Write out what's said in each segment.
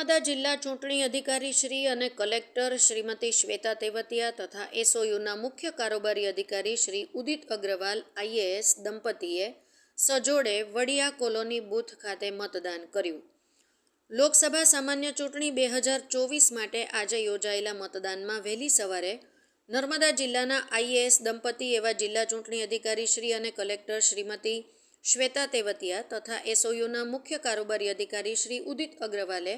નર્મદા જિલ્લા ચૂંટણી અધિકારી શ્રી અને કલેક્ટર શ્રીમતી શ્વેતા તેવતિયા તથા એસઓયુના મુખ્ય કારોબારી અધિકારી શ્રી ઉદિત અગ્રવાલ, આઈએએસ દંપતીએ સજોડે વડિયા કોલોની બૂથ ખાતે મતદાન કર્યું. લોકસભા સામાન્ય ચૂંટણી બે હજાર ચોવીસ માટે આજે યોજાયેલા મતદાનમાં વહેલી સવારે નર્મદા જિલ્લાના આઈએએસ દંપતી એવા જિલ્લા ચૂંટણી અધિકારી શ્રી અને કલેક્ટર શ્રીમતી શ્વેતા તેવતિયા તથા એસઓયુના મુખ્ય કારોબારી અધિકારી શ્રી ઉદિત અગ્રવાલે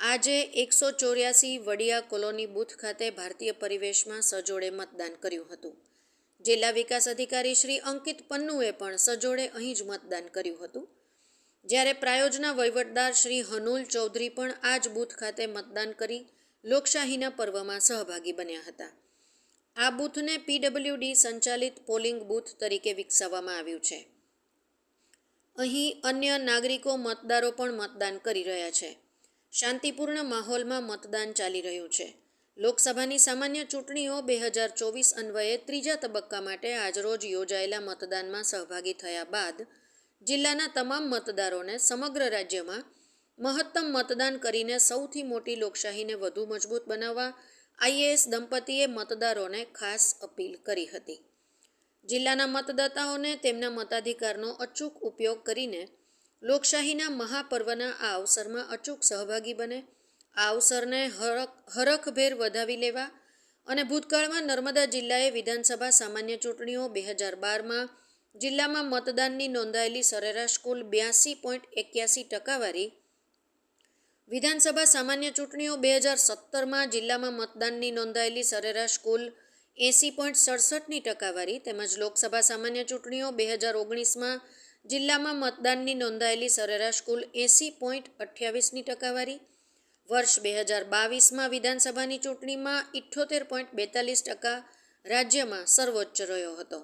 આજે એકસો ચોર્યાસી વડિયા કોલોની બૂથ ખાતે ભારતીય પરિવેશમાં સજોડે મતદાન કર્યું હતું. જિલ્લા વિકાસ અધિકારી શ્રી અંકિત પન્નુએ પણ સજોડે અહીં જ મતદાન કર્યું હતું. જ્યારે પ્રાયોજના વહીવટદાર શ્રી હનુલ ચૌધરી પણ આ જ બૂથ ખાતે મતદાન કરી લોકશાહીના પર્વમાં સહભાગી બન્યા હતા. આ બૂથને પીડબ્લ્યુડી સંચાલિત પોલિંગ બૂથ તરીકે વિકસાવવામાં આવ્યું છે. અહીં અન્ય નાગરિકો મતદારો પણ મતદાન કરી રહ્યા છે. શાંતિપૂર્ણ માહોલમાં મતદાન ચાલી રહ્યું છે. લોકસભાની સામાન્ય ચૂંટણીઓ બે હજાર ચોવીસ અન્વયે ત્રીજા તબક્કા માટે આજરોજ યોજાયેલા મતદાનમાં સહભાગી થયા બાદ જિલ્લાના તમામ મતદારોને સમગ્ર રાજ્યમાં મહત્તમ મતદાન કરીને સૌથી મોટી લોકશાહીને વધુ મજબૂત બનાવવા આઈએએસ દંપતીએ મતદારોને ખાસ અપીલ કરી હતી. જિલ્લાના મતદાતાઓને તેમના મતાધિકારનો અચૂક ઉપયોગ કરીને લોકશાહીના મહાપર્વના આ અવસરમાં અચૂક સહભાગી બને. આ અવસરને હરખ હરખભેર વધાવી લેવા અને ભૂતકાળમાં નર્મદા જિલ્લાએ વિધાનસભા સામાન્ય ચૂંટણીઓ બે હજાર બારમાં જિલ્લામાં મતદાનની નોંધાયેલી સરેરાશ કુલ બ્યાસી પોઈન્ટ એક્યાસી ટકાવારી વિધાનસભા સામાન્ય ચૂંટણીઓ બે હજાર સત્તરમાં જિલ્લામાં મતદાનની નોંધાયેલી સરેરાશ કુલ એંસી પોઈન્ટ સડસઠની ટકાવારી તેમજ લોકસભા સામાન્ય ચૂંટણીઓ બે હજાર ઓગણીસમાં જિલ્લામાં મતદાનની નોંધાયેલી સરેરાશ કુલ એંસી પોઈન્ટ અઠ્યાવીસની ટકાવારી. વર્ષ બે હજાર બાવીસમાં વિધાનસભાની ચૂંટણીમાં ઇઠ્ઠોતેર પોઈન્ટ બેતાલીસ ટકા રાજ્યમાં સર્વોચ્ચ રહ્યો હતો.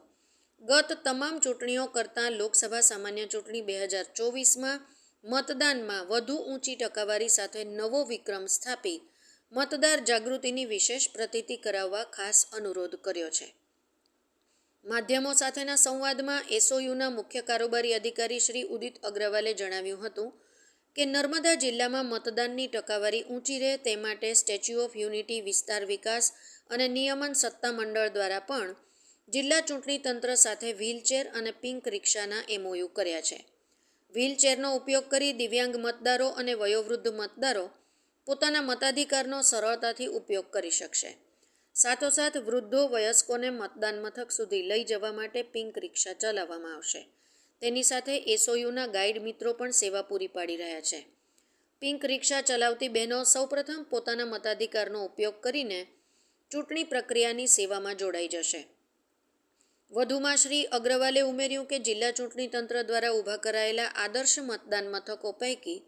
ગત તમામ ચૂંટણીઓ કરતાં લોકસભા સામાન્ય ચૂંટણી બે હજાર ચોવીસમાં મતદાનમાં વધુ ઊંચી ટકાવારી સાથે નવો વિક્રમ સ્થાપી. મતદાર જાગૃતિની વિશેષ પ્રતીતિ કરાવવા ખાસ અનુરોધ કર્યો છે. માધ્યમો સાથેના સંવાદમાં એસઓયુના મુખ્ય કારોબારી અધિકારી શ્રી ઉદિત અગ્રવાલે જણાવ્યું હતું કે નર્મદા જિલ્લામાં મતદાનની ટકાવારી ઊંચી રહે તે માટે સ્ટેચ્યુ ઓફ યુનિટી, વિસ્તાર વિકાસ અને નિયમન સત્તામંડળ દ્વારા પણ જિલ્લા ચૂંટણી તંત્ર સાથે વ્હીલચેર અને પિંક રિક્ષાના એમઓયુ કર્યા છે. વ્હીલચેરનો ઉપયોગ કરી દિવ્યાંગ મતદારો અને વયોવૃદ્ધ મતદારો પોતાના મતાધિકારનો સરળતાથી ઉપયોગ કરી શકશે. સાથોસાથ વૃદ્ધો વયસ્કોને મતદાન મથક સુધી લઈ જવા માટે પિંક રિક્ષા ચલાવવામાં આવશે. તેની સાથે એસઓયુના ગાઈડ મિત્રો પણ સેવા પૂરી પાડી રહ્યા છે. પિંક રિક્ષા ચલાવતી બહેનો સૌપ્રથમ પોતાના મતાધિકારનો ઉપયોગ કરીને ચૂંટણી પ્રક્રિયાની સેવામાં જોડાઈ જશે. વધુમાં શ્રી અગ્રવાલે ઉમેર્યું કે જિલ્લા ચૂંટણી તંત્ર દ્વારા ઊભા કરાયેલા આદર્શ મતદાન મથકો પૈકી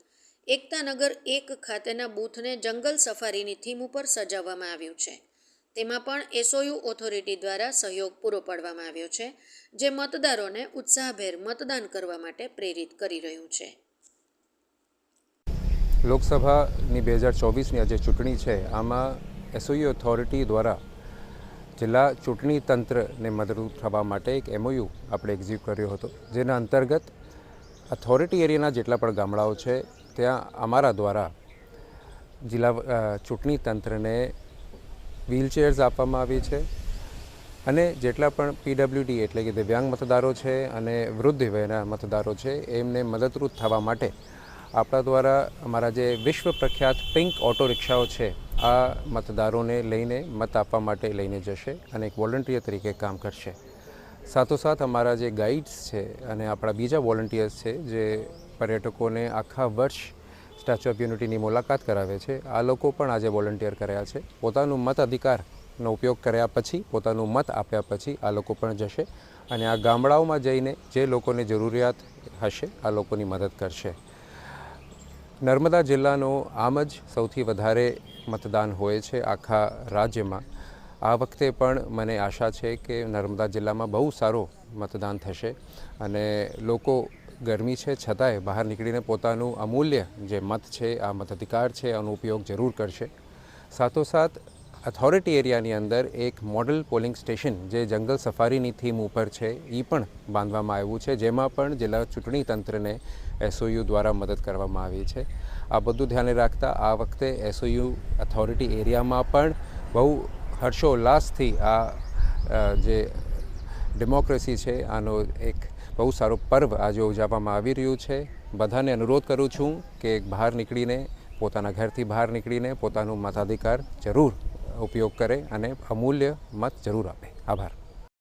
એકતાનગર એક ખાતેના બૂથને જંગલ સફારીની થીમ ઉપર સજાવવામાં આવ્યું છે. તેમાં પણ એસઓયુ ઓથોરિટી દ્વારા સહયોગ પૂરો પાડવામાં આવ્યો છે, જે મતદારોને ઉત્સાહભેર મતદાન કરવા માટે પ્રેરિત કરી રહ્યું છે. લોકસભાની બે હજાર ચોવીસની આજે ચૂંટણી છે, આમાં એસઓયુ ઓથોરિટી દ્વારા જિલ્લા ચૂંટણી તંત્રને મદદરૂપ થવા માટે એક એમઓયુ આપણે એક્ઝિક્યુટ કર્યો હતો, જેના અંતર્ગત અથોરિટી એરિયાના જેટલા પણ ગામડાઓ છે, ત્યાં અમારા દ્વારા જિલ્લા ચૂંટણી તંત્રને વ્હીલચેર્સ આપવામાં આવી છે. અને જેટલા પણ પીડબ્લ્યુડી એટલે કે દિવ્યાંગ મતદારો છે અને વૃદ્ધ વયના મતદારો છે, એમને મદદરૂપ થવા માટે આપણા દ્વારા અમારા જે વિશ્વ પ્રખ્યાત પિંક ઓટો રિક્ષાઓ છે, આ મતદારોને લઈને મત આપવા માટે લઈને જશે અને એક વોલન્ટિયર તરીકે કામ કરશે. સાથોસાથ અમારા જે ગાઈડ્સ છે અને આપણા બીજા વોલન્ટિયર્સ છે, જે પર્યટકોને આખા વર્ષ સ્ટેચ્યુ ઓફ યુનિટીની મુલાકાત કરાવે છે. આ લોકો પણ આજે વોલન્ટિયર કર્યા છે. પોતાનું મત અધિકારનો ઉપયોગ કર્યા પછી, પોતાનું મત આપ્યા પછી આ લોકો પણ જશે અને આ ગામડાઓમાં જઈને જે લોકોને જરૂરિયાત હશે, આ લોકોની મદદ કરશે. નર્મદા જિલ્લાનો આમ જ સૌથી વધારે મતદાન હોય છે આખા રાજ્યમાં. આ વખતે પણ મને આશા છે કે નર્મદા જિલ્લામાં બહુ સારો મતદાન થશે અને લોકો ગરમી છે, છતાંય બહાર નીકળીને પોતાનું અમૂલ્ય જે મત છે, આ મતાધિકાર છે આનો ઉપયોગ જરૂર કરશે. સાથોસાથ અથોરિટી એરિયાની અંદર એક મોડલ પોલિંગ સ્ટેશન જે જંગલ સફારીની થીમ ઉપર છે એ પણ બાંધવામાં આવ્યું છે, જેમાં પણ જિલ્લા ચૂંટણી તંત્રને એસઓયુ દ્વારા મદદ કરવામાં આવી છે. આ બધું ધ્યાને રાખતા આ વખતે એસઓયુ અથોરિટી એરિયામાં પણ બહુ હર્ષોલ્લાસથી આ જે ડેમોક્રેસી છે, આનો એક બહુ સારો પર્વ આજે ઉજવવામાં આવી રહ્યું છે. બધાને અનુરોધ કરું છું કે બહાર નીકળીને, પોતાના ઘરથી બહાર નીકળીને પોતાનું મતાધિકાર જરૂર ઉપયોગ કરે અને અમૂલ્ય મત જરૂર આપે. આભાર.